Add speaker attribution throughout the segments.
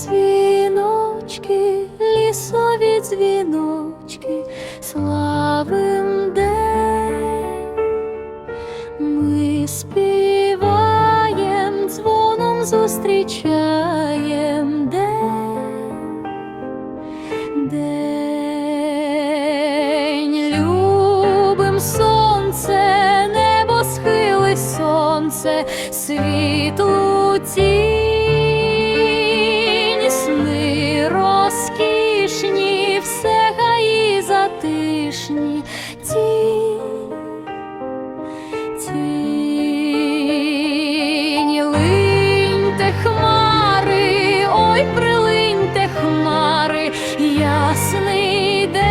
Speaker 1: дзвіночки, лісові дзвіночки, славим день, ми співаєм, дзвоном зустрічаєм день, день. Любим сонце, небо схили сонце, світу ті. Тінь, тінь, линьте хмари, ой, прилиньте хмари, ясний день,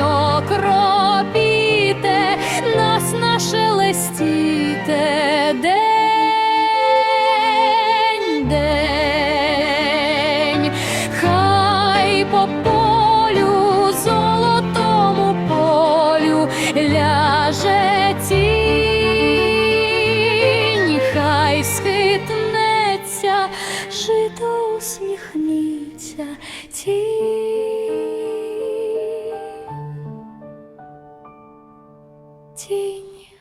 Speaker 1: окропіте, 静，静，你。